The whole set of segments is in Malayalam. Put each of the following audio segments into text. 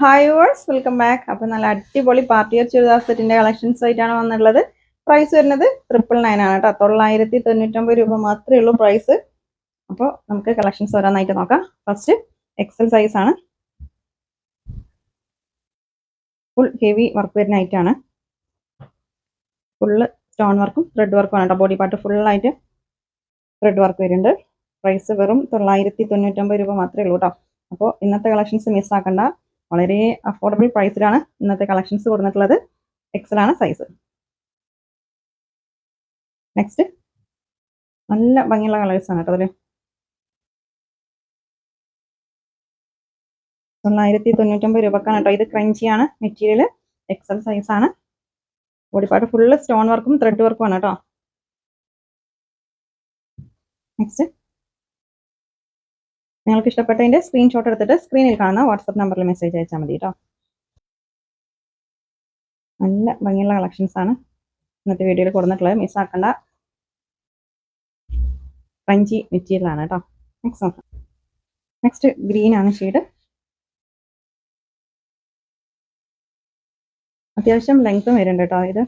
ഹായ് വേഴ്സ് വെൽക്കം ബാക്ക് അപ്പോൾ നല്ല അടിപൊളി പാർട്ടി വെയർ ചുരിദാർ സെറ്റിന്റെ കളക്ഷൻസ് ആയിട്ടാണ് വന്നിട്ടുള്ളത്. പ്രൈസ് വരുന്നത് ട്രിപ്പിൾ നയൻ ആണ് കേട്ടോ. തൊള്ളായിരത്തി തൊണ്ണൂറ്റൊമ്പത് രൂപ മാത്രമേ ഉള്ളൂ പ്രൈസ് അപ്പോൾ നമുക്ക് കളക്ഷൻസ് ഓരോന്നായിട്ട് നോക്കാം. ഫസ്റ്റ് എക്സൽ സൈസ് ആണ്. ഫുൾ ഹെവി വർക്ക് വരുന്ന ഐറ്റാണ് ഫുള്ള് സ്റ്റോൺ വർക്കും ത്രെഡ് വർക്കും ആണ് കേട്ടോ. ബോഡി പാർട്ട് ഫുള്ളായിട്ട് ത്രെഡ് വർക്ക് വരുന്നുണ്ട്. പ്രൈസ് വെറും തൊള്ളായിരത്തി തൊണ്ണൂറ്റൊമ്പത് രൂപ മാത്രമേ ഉള്ളൂ കേട്ടോ. അപ്പോൾ ഇന്നത്തെ കളക്ഷൻസ് മിസ്സാക്കണ്ട വളരെ അഫോർഡബിൾ പ്രൈസിലാണ് ഇന്നത്തെ കളക്ഷൻസ് കൊടുത്തിട്ടുള്ളത്. എക്സൽ ആണ് സൈസ് നെക്സ്റ്റ് നല്ല ഭംഗിയുള്ള കളേഴ്സ് ആണ് കേട്ടോ അതിൽ തൊള്ളായിരത്തി തൊണ്ണൂറ്റൊമ്പത് രൂപക്കാണ് കേട്ടോ. ഇത് ക്രഞ്ചിയാണ് മെറ്റീരിയൽ എക്സൽ സൈസ് ആണ്. ബോഡിപ്പാർട്ട് ഫുള്ള് സ്റ്റോൺ വർക്കും ത്രെഡ് വർക്കും ആണ് കേട്ടോ. നെക്സ്റ്റ് നിങ്ങൾക്ക് ഇഷ്ടപ്പെട്ടതിന്റെ സ്ക്രീൻഷോട്ട് എടുത്തിട്ട് സ്ക്രീനിൽ കാണുന്ന വാട്സപ്പ് നമ്പറിൽ മെസ്സേജ് അയച്ചാൽ മതി കേട്ടോ നല്ല ഭംഗിയുള്ള കളക്ഷൻസ് ആണ്. ഇന്നത്തെ വീഡിയോയിൽ കൊടുത്തിട്ടുള്ളത് മിസ്സാക്കണ്ട ഫ്രഞ്ചി മെറ്റീരിയൽ ആണ് കേട്ടോ നെക്സ്റ്റ് നോക്കാം നെക്സ്റ്റ് ഗ്രീൻ ആണ് ഷെയ്ഡ് അത്യാവശ്യം ലെങ്ത്തും വരുന്നുണ്ട് കേട്ടോ ഇത്.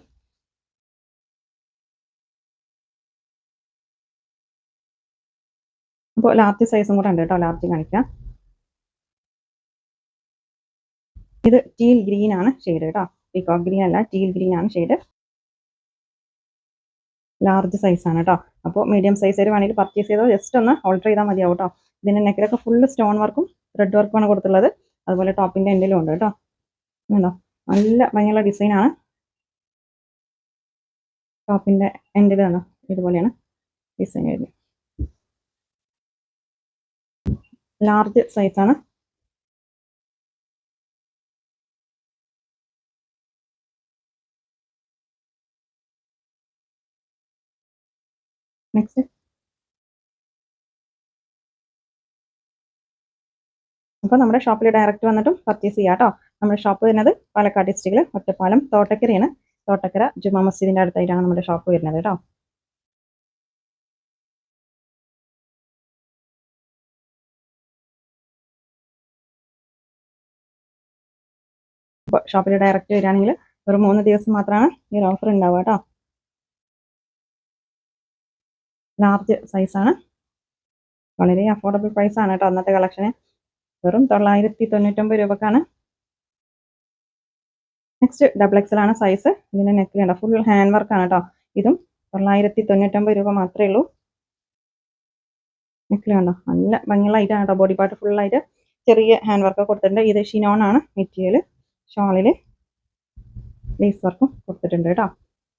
അപ്പോൾ ലാർജ് സൈസും കൂടെ ഉണ്ട് കേട്ടോ ലാർജ് കാണിക്കാം. ഇത് ടീൽ ഗ്രീൻ ആണ് ഷെയ്ഡ് കേട്ടോ. പീകോക്ക് ഗ്രീൻ അല്ല ടീൽ ഗ്രീൻ ആണ് ഷെയ്ഡ് ലാർജ് സൈസ് ആണ് കേട്ടോ. അപ്പോൾ മീഡിയം സൈസ് വേണമെങ്കിൽ പർച്ചേസ് ചെയ്തോ ജസ്റ്റ് ഒന്ന് ഓൾട്ടർ ചെയ്താൽ മതിയാവും കേട്ടോ. ഇതിന്റെ നെക്കിലൊക്കെ ഫുള്ള് സ്റ്റോൺ വർക്കും റെഡ് വർക്കും ആണ് കൊടുത്തുള്ളത് അതുപോലെ ടോപ്പിന്റെ എൻഡിലും ഉണ്ട് കേട്ടോ. ഉണ്ടോ നല്ല ഭംഗിയുള്ള ഡിസൈനാണ് ടോപ്പിന്റെ തന്നെ ഇതുപോലെയാണ് ഡിസൈൻ വരുന്നത്. ലാർജ് സൈസാണ് നെക്സ്റ്റ് അപ്പോൾ നമ്മുടെ ഷോപ്പിൽ ഡയറക്റ്റ് വന്നിട്ടും പർച്ചേസ് ചെയ്യാം കേട്ടോ നമ്മുടെ ഷോപ്പ് വരുന്നത് പാലക്കാട് ഡിസ്ട്രിക്റ്റിൽ ഒറ്റപ്പാലം തോട്ടക്കരയാണ്. തോട്ടക്കര ജുമാ മസ്ജിദിന്റെ അടുത്തായിട്ടാണ് നമ്മുടെ ഷോപ്പ് വരുന്നത് കേട്ടോ ഷോപ്പിൽ ഡയറക്റ്റ് വരികയാണെങ്കിൽ ഒരു മൂന്ന് ദിവസം മാത്രമാണ് ഈ ഒരു ഓഫർ ഉണ്ടാവുക കേട്ടോ. ലാർജ് സൈസാണ് വളരെ അഫോർഡബിൾ പ്രൈസ് ആണ് കേട്ടോ അന്നത്തെ കളക്ഷന് വെറും തൊള്ളായിരത്തി തൊണ്ണൂറ്റൊമ്പത് രൂപക്കാണ് നെക്സ്റ്റ് ഡബിൾ എക്സൽ ആണ് സൈസ് ഇതിന്റെ നെക്ക് കണ്ടോ? ഫുൾ ഹാൻഡ് വർക്ക് ആണ് കേട്ടോ. ഇതും തൊള്ളായിരത്തി തൊണ്ണൂറ്റൊമ്പത് രൂപ മാത്രമേ ഉള്ളൂ. നെക്കിൽ കണ്ടോ? നല്ല ഭംഗിയുള്ള ഐറ്റാണ് കേട്ടോ. ബോഡി പാർട്ട് ഫുള്ളായിട്ട് ചെറിയ ഹാൻഡ് വർക്ക് കൊടുത്തിട്ടുണ്ട്. ഇത് ഷിനോൺ ആണ് മെറ്റീരിയൽ ഷോളിൽ ലേസ് വർക്കും കൊടുത്തിട്ടുണ്ട് കേട്ടോ.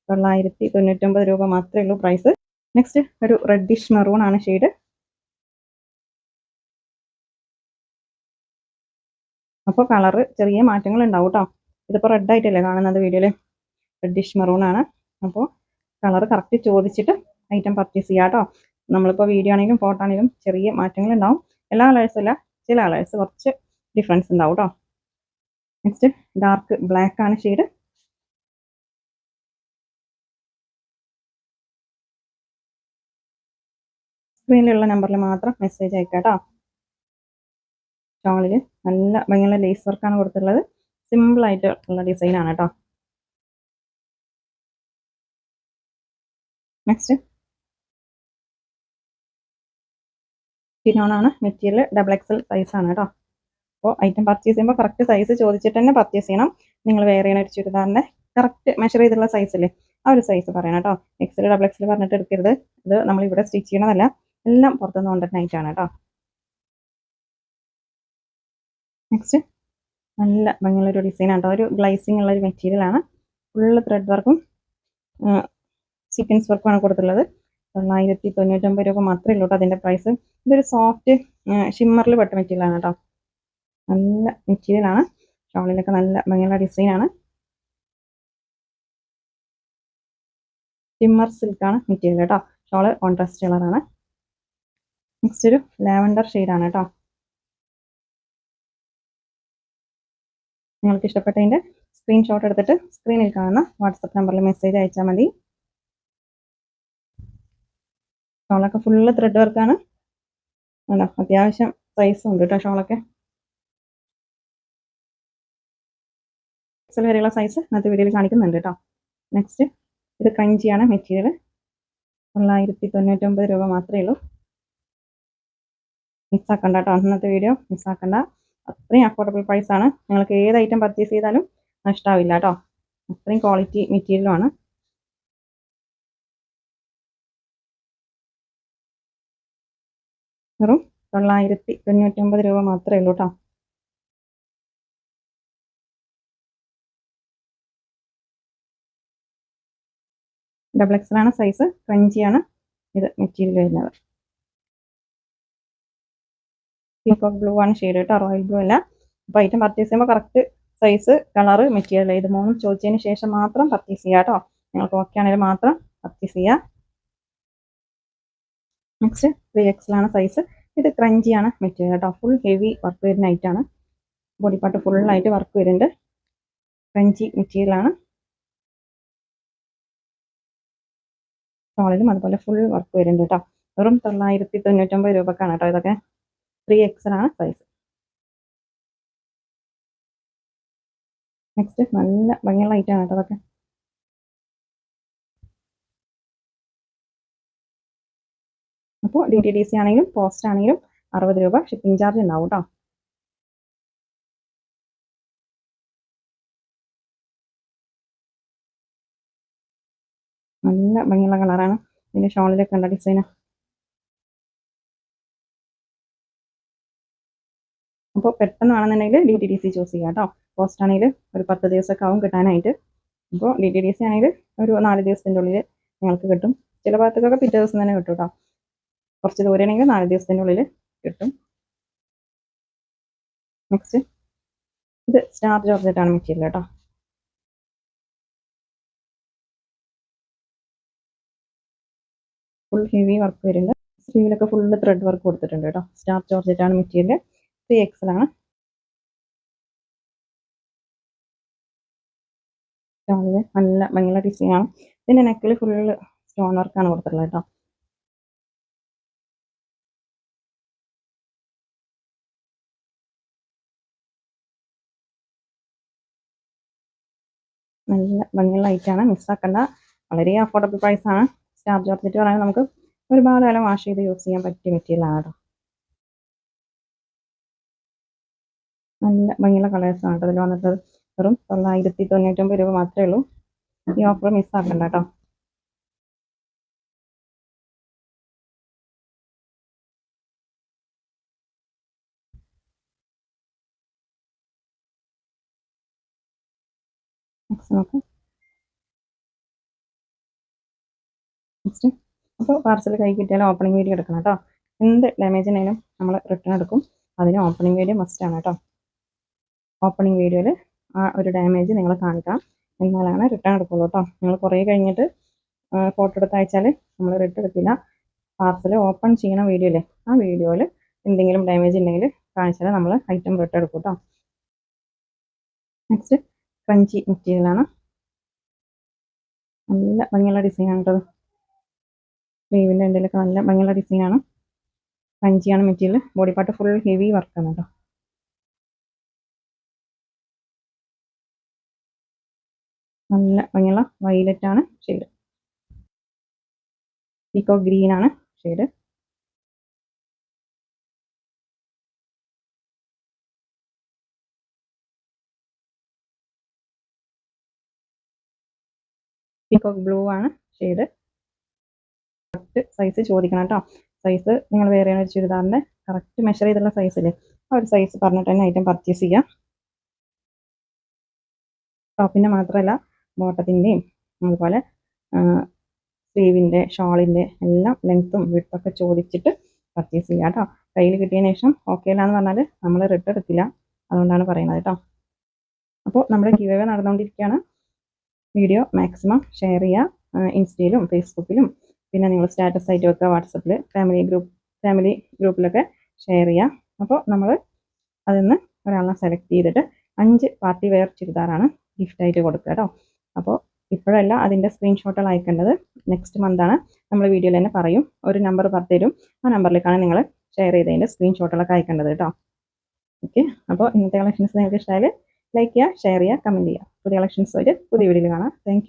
തൊള്ളായിരത്തി തൊണ്ണൂറ്റൊമ്പത് രൂപ മാത്രമേ ഉള്ളൂ പ്രൈസ് നെക്സ്റ്റ് ഒരു റെഡിഷ് മെറൂൺ ആണ് ഷെയ്ഡ് അപ്പോൾ കളറ് ചെറിയ മാറ്റങ്ങൾ ഉണ്ടാവും കേട്ടോ ഇതിപ്പോൾ റെഡ് ആയിട്ടല്ലേ കാണുന്നത് വീഡിയോയിൽ റെഡിഷ് മെറൂൺ ആണ്. അപ്പോൾ കളർ കറക്റ്റ് ചോദിച്ചിട്ട് ഐറ്റം പർച്ചേസ് ചെയ്യാം കേട്ടോ നമ്മളിപ്പോൾ വീഡിയോ ആണെങ്കിലും ഫോട്ടോ ആണെങ്കിലും ചെറിയ മാറ്റങ്ങൾ ഉണ്ടാവും. എല്ലാ കളേഴ്സും ഇല്ല ചില കളേഴ്സ് കുറച്ച് ഡിഫറൻസ് ഉണ്ടാവും കേട്ടോ നെക്സ്റ്റ് ഡാർക്ക് ബ്ലാക്ക് ആണ് ഷെയ്ഡ് സ്ക്രീനിലുള്ള നമ്പറിൽ മാത്രം മെസ്സേജ് അയക്കാട്ടോ കേട്ടോ ഷോളിൽ നല്ല ഭയങ്കര ലേസ് വർക്കാണ് കൊടുത്തിട്ടുള്ളത്. സിമ്പിൾ ആയിട്ട് ഉള്ള ഡിസൈൻ ആണ് കേട്ടോ നെക്സ്റ്റ് ആണ്. മെറ്റീരിയൽ ഡബിൾ എക്സൽ സൈസ് ആണ് കേട്ടോ അപ്പോൾ ഐറ്റം പർച്ചേസ് ചെയ്യുമ്പോൾ കറക്റ്റ് സൈസ് ചോദിച്ചിട്ട് തന്നെ പർച്ചേസ് ചെയ്യണം. നിങ്ങൾ വേറെ ഒരു ചുരിദാറിന്റെ കറക്റ്റ് മെഷർ ചെയ്തിട്ടുള്ള സൈസില്ലേ ആ ഒരു സൈസ് പറയണം കേട്ടോ. എക്സൽ ഡബിൾ എക്സൽ പറഞ്ഞിട്ട് എടുക്കരുത്. ഇത് നമ്മൾ ഇവിടെ സ്റ്റിച്ച് ചെയ്യണതല്ല എല്ലാം പുറത്തുനിന്ന് കൊണ്ടുവരുന്ന ഐറ്റാണ് കേട്ടോ. നെക്സ്റ്റ് നല്ല ഭംഗിയുള്ളൊരു ഡിസൈൻ ആണ് ഒരു ഗ്ലൈസിങ് ഉള്ള ഒരു മെറ്റീരിയൽ ആണ്. ഫുള്ള് ത്രെഡ് വർക്കും സീക്വൻസ് വർക്കുമാണ് കൊടുത്തിട്ടുള്ളത്. തൊള്ളായിരത്തി തൊണ്ണൂറ്റൊമ്പത് രൂപ മാത്രമേ ഉള്ളൂ കേട്ടോ അതിന്റെ പ്രൈസ് ഇതൊരു സോഫ്റ്റ് ഷിമ്മറിൽ പെട്ട മെറ്റീരിയൽ ആണ് കേട്ടോ. നല്ല മെറ്റീരിയലാണ് ഷോളിലൊക്കെ നല്ല ഭംഗിയുള്ള ഡിസൈൻ ആണ്. ഷിമ്മർ സിൽക്കാണ് മെറ്റീരിയൽ കേട്ടോ ഷോൾ കോൺട്രാസ്റ്റ് കളറാണ് നെക്സ്റ്റ് ഒരു ലാവൻഡർ ഷെയ്ഡാണ് കേട്ടോ നിങ്ങൾക്ക് ഇഷ്ടപ്പെട്ടതിന്റെ സ്ക്രീൻഷോട്ട് എടുത്തിട്ട് സ്ക്രീനിൽ കാണുന്ന വാട്സപ്പ് നമ്പറിൽ മെസ്സേജ് അയച്ചാൽ മതി. ഷോളൊക്കെ ഫുള്ള് ത്രെഡ് വർക്കാണ് അല്ല അത്യാവശ്യം പ്രൈസും ഉണ്ട് കേട്ടോ ഷോളൊക്കെ എക്സൽ വരെയുള്ള സൈസ് ഇന്നത്തെ വീഡിയോയിൽ കാണിക്കുന്നുണ്ട് കേട്ടോ. നെക്സ്റ്റ് ഇത് ക്രഞ്ചിയാണ് മെറ്റീരിയൽ തൊള്ളായിരത്തി തൊണ്ണൂറ്റൊമ്പത് രൂപ മാത്രമേ ഉള്ളൂ. മിസ്സാക്കണ്ട കേട്ടോ ഇന്നത്തെ വീഡിയോ മിസ്സാക്കണ്ട അത്രയും അഫോർഡബിൾ പ്രൈസ് ആണ്. നിങ്ങൾക്ക് ഏത് ഐറ്റം പർച്ചേസ് ചെയ്താലും നഷ്ടാവില്ല കേട്ടോ. അത്രയും ക്വാളിറ്റി മെറ്റീരിയലുമാണ് വെറും തൊള്ളായിരത്തി തൊണ്ണൂറ്റൊമ്പത് രൂപ മാത്രമേ ഉള്ളൂ കേട്ടോ. ഡബിൾ എക്സൽ ആണ് സൈസ് ക്രഞ്ചിയാണ് ഇത് മെറ്റീരിയൽ വരുന്നത്. പീക്കോക്ക് ബ്ലൂ ആണ് ഷെയ്ഡ് കേട്ടോ. റോയൽ ബ്ലൂ അല്ല. അപ്പോൾ ഐറ്റം പർച്ചേസ് ചെയ്യുമ്പോൾ കറക്റ്റ് സൈസ് കളറ് മെറ്റീരിയൽ ഇത് മൂന്നും ചോദിച്ചതിന് ശേഷം മാത്രം പർച്ചേസ് ചെയ്യുക കേട്ടോ നിങ്ങൾക്ക് ഓക്കെ ആണെങ്കിൽ മാത്രം പർച്ചേസ് ചെയ്യുക നെക്സ്റ്റ് ത്രീ എക്സിലാണ് സൈസ് ഇത് ക്രഞ്ചിയാണ് മെറ്റീരിയൽ കേട്ടോ ഫുൾ ഹെവി വർക്ക് വരുന്ന ഐറ്റാണ് ബോഡി പാർട്ട് ഫുള്ളായിട്ട് വർക്ക് വരുന്നുണ്ട്. ക്രഞ്ചി മെറ്റീരിയലാണ് ഷോളിലും അതുപോലെ ഫുൾ വർക്ക് വരുന്നുണ്ട് കേട്ടോ വെറും തൊള്ളായിരത്തി തൊണ്ണൂറ്റൊമ്പത് രൂപക്കാണ് കേട്ടോ ഇതൊക്കെ. ത്രീ ആണ് സൈസ് നെക്സ്റ്റ് നല്ല ഭംഗിയുള്ള ഐറ്റമാണ് കേട്ടോ അതൊക്കെ അപ്പോൾ ഡി ടി ഡി സി ആണെങ്കിലും പോസ്റ്റ് ആണെങ്കിലും അറുപത് രൂപ ഷിപ്പിംഗ് ചാർജ് ഉണ്ടാവും കേട്ടോ നല്ല ഭംഗിയുള്ള കളറാണ്. ഇതിന്റെ ഷോളിലൊക്കെ ഉള്ള ഡിസൈന. അപ്പോൾ പെട്ടെന്നാണെന്നുണ്ടെങ്കിൽ D T D C choose ചെയ്യാം കേട്ടോ പോസ്റ്റ് ആണെങ്കിൽ ഒരു പത്ത് ദിവസമൊക്കെ ആവും കിട്ടാനായിട്ട്. അപ്പോൾ ഡി ടി ഡി സി ആണെങ്കിൽ ഒരു നാല് ദിവസത്തിന്റെ ഉള്ളിൽ നിങ്ങൾക്ക് കിട്ടും. ചില ഭാഗത്തേക്കൊക്കെ പിറ്റേ ദിവസം തന്നെ കിട്ടും കേട്ടോ കുറച്ച് ദൂരെയാണെങ്കിൽ നാല് ദിവസത്തിന്റെ ഉള്ളിൽ കിട്ടും. നെക്സ്റ്റ് ഇത് സ്റ്റാർ ജോർജറ്റാണ് മെറ്റീരിയൽ കേട്ടോ ഹെവി വർക്ക് വരുന്നുണ്ട്. സ്ലീവിലൊക്കെ ഫുള്ള് ത്രെഡ് വർക്ക് കൊടുത്തിട്ടുണ്ട് കേട്ടോ. സ്റ്റാർ ജോർജറ്റാണ് മെറ്റീരിയൽ ത്രീ എക്സലാണ് ആണ്. നല്ല ഭംഗിയുള്ള ഡിസൈനാണ് ഇതിന്റെ നെക്കിൽ ഫുൾ സ്റ്റോൺ വർക്കാണ് കൊടുത്തിട്ടുള്ളത് കേട്ടോ. നല്ല ഭംഗിയുള്ള ഐറ്റാണ് മിസ്സാക്കണ്ട വളരെ അഫോർഡബിൾ പ്രൈസ് സ്റ്റാർ ജോർജറ്റ് പറയുന്നത് നമുക്ക് ഒരുപാട് കാലം വാഷ് ചെയ്ത് യൂസ് ചെയ്യാൻ പറ്റിയ മെറ്റീരിയലാണ് കേട്ടോ. നല്ല ഭംഗിയുള്ള കളേഴ്സാണ് കേട്ടോ. അതിൽ വന്നിട്ടുള്ളത് വെറും തൊള്ളായിരത്തി തൊണ്ണൂറ്റൊമ്പത് രൂപ മാത്രമേ ഉള്ളൂ. ഈ ഓഫർ മിസ് ആക്കണ്ട കേട്ടോ. നെക്സ്റ്റ് നോക്കാം. നെക്സ്റ്റ് അപ്പോൾ പാർസൽ കൈ കിട്ടിയാൽ ഓപ്പണിംഗ് വീഡിയോ എടുക്കണം കേട്ടോ എന്ത് ഡാമേജ് ആയാലും നമ്മൾ റിട്ടേൺ എടുക്കും. അതിന് ഓപ്പണിംഗ് വീഡിയോ മസ്റ്റ് ആണ് കേട്ടോ ഓപ്പണിംഗ് വീഡിയോയിൽ ആ ഒരു ഡാമേജ് നിങ്ങൾ കാണിക്കണം എന്നാലാണ് റിട്ടേൺ എടുക്കുള്ളൂ കേട്ടോ നിങ്ങൾ കുറേ കഴിഞ്ഞിട്ട് ഫോട്ടോ എടുത്ത് അയച്ചാൽ നമ്മൾ റിട്ടേൺ എടുക്കില്ല. പാർസൽ ഓപ്പൺ ചെയ്യണ വീഡിയോ അല്ലേ ആ വീഡിയോയിൽ എന്തെങ്കിലും ഡാമേജ് ഉണ്ടെങ്കിൽ കാണിച്ചാൽ നമ്മൾ ഐറ്റം റിട്ടേൺ എടുക്കും കേട്ടോ നെക്സ്റ്റ് ക്രഞ്ചി മെറ്റീരിയലാണ് നല്ല ഭംഗിയുള്ള ആണ് കേട്ടോ സ്ലീവിന്റെ എന്റെലൊക്കെ നല്ല ഭംഗിയുള്ള ഡിസൈനാണ് പഞ്ചിയാണ് material body part full heavy വർക്കാണ് കേട്ടോ നല്ല ഭംഗിയുള്ള വൈലറ്റ് ആണ് ഷെയ്ഡ് പീക്കോ ഗ്രീൻ ആണ് ഷെയ്ഡ് പീക്കോക്ക് ബ്ലൂ ആണ് ഷെയ്ഡ് കറക്റ്റ് സൈസ് ചോദിക്കണം കേട്ടോ. സൈസ് നിങ്ങൾ വേറെ ഒരു ചുരിദാറിന്റെ കറക്റ്റ് മെഷർ ചെയ്തുള്ള സൈസിൽ ആ ഒരു സൈസ് പറഞ്ഞിട്ട് തന്നെ ഐറ്റം പർച്ചേസ് ചെയ്യാം. ടോപ്പിന്റെ മാത്രമല്ല ബോട്ടത്തിന്റെയും അതുപോലെ സ്ലീവിന്റെ ഷോളിന്റെ എല്ലാം ലെങ്ത്തും വിട്ടൊക്കെ ചോദിച്ചിട്ട് പർച്ചേസ് ചെയ്യുക കേട്ടോ. കയ്യിൽ കിട്ടിയതിന് ശേഷം ഓക്കെ അല്ല എന്ന് പറഞ്ഞാൽ നമ്മൾ റിട്ടേൺ എടുക്കില്ല. അതുകൊണ്ടാണ് പറയുന്നത് കേട്ടോ. അപ്പോൾ നമ്മുടെ ഗിവ് നടന്നുകൊണ്ടിരിക്കുകയാണ്. വീഡിയോ മാക്സിമം ഷെയർ ചെയ്യുക. ഇൻസ്റ്റയിലും ഫേസ്ബുക്കിലും പിന്നെ നിങ്ങൾ സ്റ്റാറ്റസ് ആയിട്ട് വെക്കുക വാട്സപ്പിൽ ഫാമിലി ഗ്രൂപ്പ് ഫാമിലി ഗ്രൂപ്പിലൊക്കെ ഷെയർ ചെയ്യുക അപ്പോൾ നമ്മൾ അതിൽ നിന്ന് ഒരാളെ സെലക്ട് ചെയ്തിട്ട് അഞ്ച് പാർട്ടി വെയർ ചുരിദാറാണ് ഗിഫ്റ്റായിട്ട് കൊടുക്കുക കേട്ടോ. അപ്പോൾ ഇപ്പോഴല്ല അതിന്റെ സ്ക്രീൻഷോട്ടുകൾ അയക്കേണ്ടത് നെക്സ്റ്റ് മന്താണ് നമ്മൾ വീഡിയോയിൽ തന്നെ പറയും. ഒരു നമ്പർ തരും. ആ നമ്പറിലേക്കാണ് നിങ്ങൾ ഷെയർ ചെയ്തതിന്റെ സ്ക്രീൻഷോട്ടുകളൊക്കെ അയക്കേണ്ടത് കേട്ടോ. ഓക്കെ അപ്പോൾ ഇന്നത്തെ കളക്ഷൻസ് നിങ്ങൾക്ക് ഇഷ്ടമായാൽ ലൈക്ക് ചെയ്യുക ഷെയർ ചെയ്യുക കമന്റ് ചെയ്യുക. പുതിയ കളക്ഷൻസ് ഒരു പുതിയ വീഡിയോയിൽ കാണാം. താങ്ക്